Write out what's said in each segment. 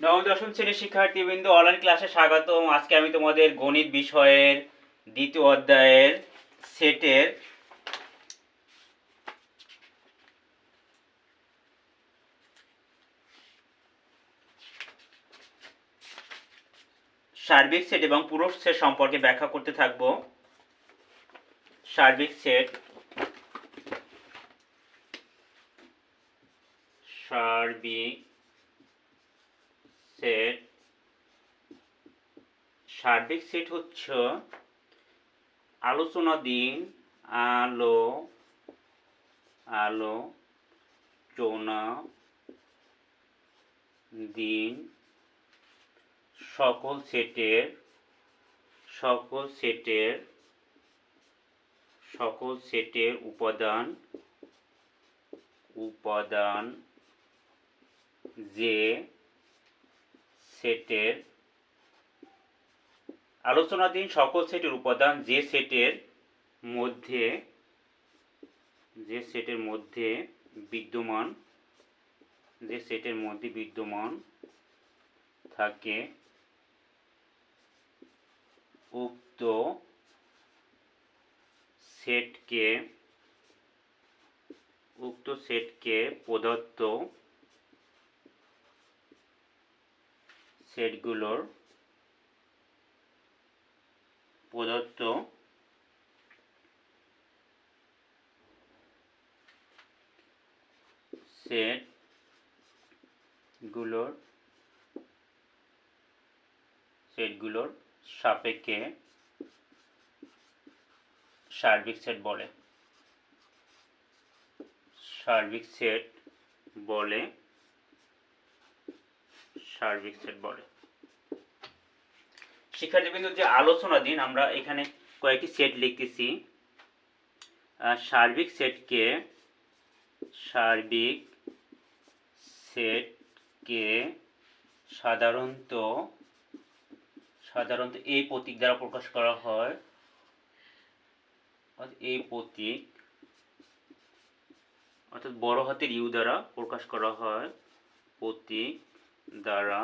নবম, দশম শ্রেণির শিক্ষার্থীবৃন্দ অনলাইন ক্লাসে স্বাগতম। আজকে আমি তোমাদের গণিত বিষয়ের দ্বিতীয় অধ্যায়ের সেটের সার্বিক সেট এবং পুরো সেট সম্পর্কে ব্যাখ্যা করতে থাকব। সার্বিক সেট সার্বিক সেট সার্বিক সেট হচ্ছে আলোচনা দিন, আলো আলো, চোনা, দিন, সকল সেটের সকল সেটের সকল সেটের উপাদান উপাদান যে সেটের আলোচনাধীন সকল সেটের উপাদান যে সেটের মধ্যে, যে সেটের মধ্যে বিদ্যমান, যে সেটের মধ্যে বিদ্যমান থাকে উক্ত সেটকে উক্ত সেটকে প্রদত্ত সেটগুলোর প্রদত্ত সেটগুলোর সেটগুলোর সাপেক্ষে সার্বিক সেট বলে। সার্বিক সেট বলে সার্বিক সেট বলে। শিক্ষার্থীবৃন্দ, যে আলোচনা দিন, আমরা এখানে কয়েকটি সেট লিখতেছি। সার্বিক সেটকে সার্বিক সেটকে সাধারণত সাধারণত এই প্রতীক দ্বারা প্রকাশ করা হয়। এই প্রতীক, অর্থাৎ বড় হাতের ইউ দ্বারা প্রকাশ করা হয় প্রতীক দ্বারা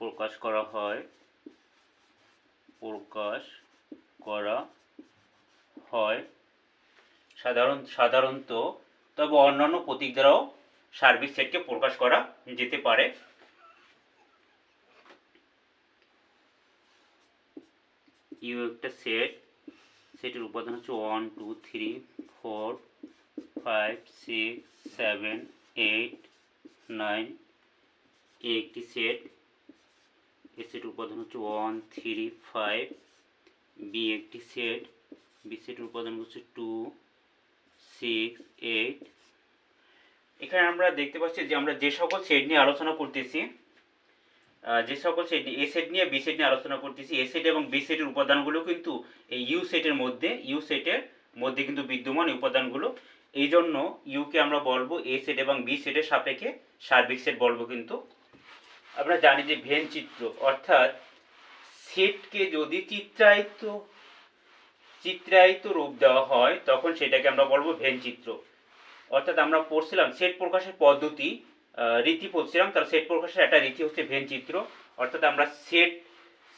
প্রকাশ করা হয়, প্রকাশ করা হয় সাধারণ, সাধারণত তবে অন্যান্য প্রতীক দ্বারাও সার্ভিস সেটকে প্রকাশ করা যেতে পারে। ইউ একটা সেট, সেটের উপাদান হচ্ছে one two three four five six seven eight nine A একটি সেট। এ সেট উপাদান হচ্ছে ওয়ান থ্রি ফাইভ বি একটি সেট। বি সেটের উপাদান হচ্ছে টু সিক্স এইট এখানে আমরা দেখতে পাচ্ছি যে আমরা যে সকল সেট নিয়ে আলোচনা করতেছি যে সকল সেট এ সেট নিয়ে বি সেট নিয়ে আলোচনা করতেছি, এ সেট এবং বি সেটের উপাদানগুলো কিন্তু এই ইউ সেটের মধ্যে ইউ সেটের মধ্যে কিন্তু বিদ্যমান উপাদানগুলো। এই জন্য ইউকে আমরা বলব এ সেট এবং বি সেটের সাপেক্ষে সার্বিক সেট বলব কিন্তু। আমরা জানি যে ভেন চিত্র, অর্থাৎ সেটকে যদি চিত্রায়িত চিত্রায়িত রূপ দেওয়া হয়, তখন সেটাকে আমরা বলব ভেন চিত্র। অর্থাৎ আমরা পড়ছিলাম সেট প্রকাশের পদ্ধতি রীতি পড়ছিলাম তার সেট প্রকাশের একটা রীতি হচ্ছে ভেন চিত্র। অর্থাৎ আমরা সেট,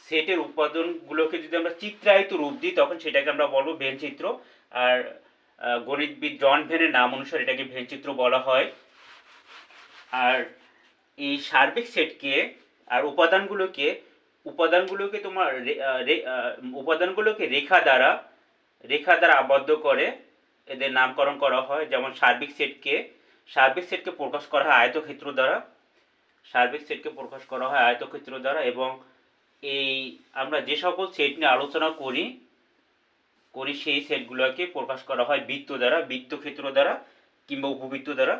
সেটের উপাদানগুলোকে যদি আমরা চিত্রায়িত রূপ দিই, তখন সেটাকে আমরা বলব ভেন চিত্র। আর গণিতবিদ জন ভেনের নাম অনুসারে এটাকে ভেন চিত্র বলা হয়। আর এই সার্বিক সেটকে আর উপাদানগুলোকে উপাদানগুলোকে তোমার উপাদানগুলোকে রেখা দ্বারা রেখা দ্বারা আবদ্ধ করে এদের নামকরণ করা হয়। যেমন সার্বিক সেটকে সার্বিক সেটকে প্রকাশ করা হয় আয়তক্ষেত্র দ্বারা। সার্বিক সেটকে প্রকাশ করা হয় আয়তক্ষেত্র দ্বারা এবং এই আমরা যে সকল সেট নিয়ে আলোচনা করি করি সেই সেটগুলোকে প্রকাশ করা হয় বৃত্ত দ্বারা, বৃত্তক্ষেত্র দ্বারা কিংবা উপবৃত্ত দ্বারা।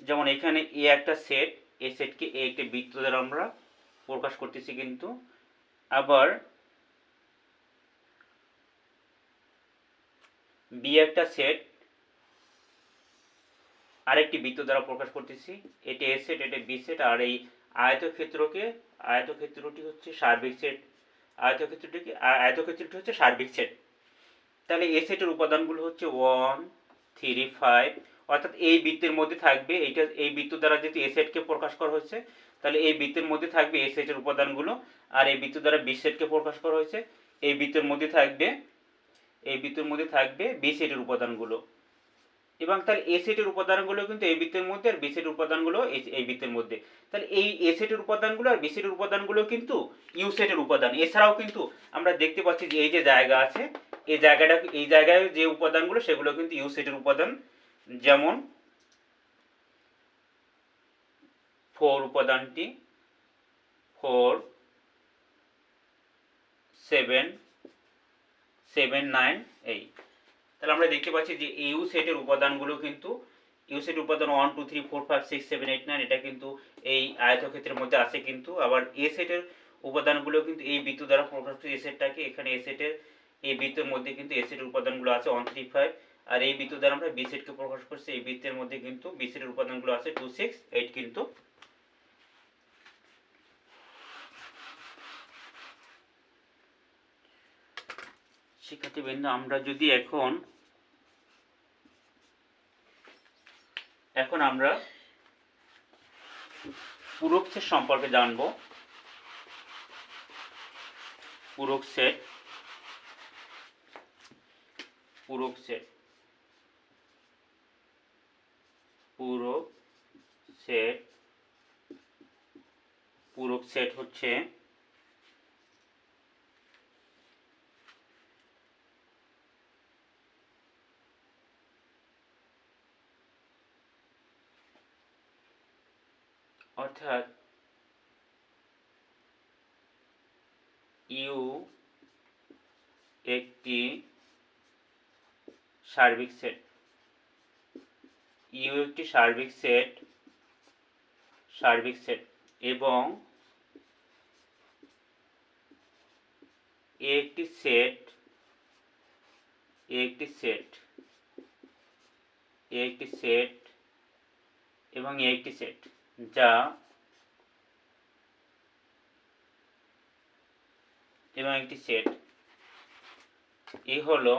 যেমন এখানে এ একটা সেট এ সেটকে এ একটা বৃত্ত দ্বারা আমরা প্রকাশ করতেছি কিন্তু। আবার বি একটা সেট, আরেকটি বৃত্ত দ্বারা প্রকাশ করতেছি। এটি এ সেট, এটা বি সেট, আর এই আয়তক্ষেত্রকে, আয়তক্ষেত্রটি হচ্ছে সার্বিক সেট। আয়তক্ষেত্রটিকে আ- আয়তক্ষেত্রটি হচ্ছে সার্বিক সেট। তাহলে এ সেটের উপাদানগুলো হচ্ছে ওয়ান থ্রি ফাইভ অর্থাৎ এই বৃত্তের মধ্যে থাকবে, এইটা এই বৃত্ত দ্বারা যেহেতু এ সেটকে প্রকাশ করা হচ্ছে তাহলে এই বৃত্তের মধ্যে থাকবে এ সেটের উপাদানগুলো, আর এই বৃত্ত দ্বারা বি সেটকে প্রকাশ করা হয়েছে, এই বৃত্তের মধ্যে থাকবে, এই বৃত্তের মধ্যে থাকবে বি সেটের উপাদানগুলো। এবং তাহলে এ সেটের উপাদানগুলো কিন্তু এই বৃত্তের মধ্যে, আর বি সেটের উপাদানগুলো এই এই বৃত্তের মধ্যে। তাহলে এই এ সেটের উপাদানগুলো আর বি সেটের উপাদানগুলো কিন্তু ইউ সেটের উপাদান। এছাড়াও কিন্তু আমরা দেখতে পাচ্ছি যে এই যে জায়গা আছে, এই জায়গাটা, এই জায়গায় যে উপাদানগুলো, সেগুলো কিন্তু ইউ সেটের উপাদান যেমন ফোর উপাদানটি four seven seven nine eight তাহলে আমরা দেখতে পাচ্ছি যে ইউ সেটের উপাদানগুলো কিন্তু ইউ সেট উপাদান one two three four five six seven eight nine এটা কিন্তু এই আয়তক্ষেত্রের মধ্যে আছে কিন্তু। আবার এ সেটের উপাদানগুলো কিন্তু এই বৃত্ত দ্বারা প্রকাশিত এ সেটটাকে এখানে এ সেটের এই বৃত্তের মধ্যে কিন্তু এ সেটের উপাদানগুলো আছে ওয়ান থ্রি ফাইভ আর এই বৃত্ত দ্বারা আমরা বি সেটকে প্রকাশ করছি, এই বৃত্তের মধ্যে কিন্তু বি সেটের উপাদানগুলো আছে টু সিক্স এইট কিন্তু শিক্ষার্থীবৃন্দ আমরা যদি এখন এখন আমরা পূরক সেট সম্পর্কে জানব। পূরক সেট পূরক সেট। পূরক সেট পূরক সেট হচ্ছে অর্থাৎ ইউ একটি সার্বিক সেট ইউ একটি সার্বিক সেট সার্বিক সেট, এবং এ একটি সেট, এ একটি সেট, এ একটি সেট, এবং এ একটি সেট, যা এবং একটি সেট। এ হলো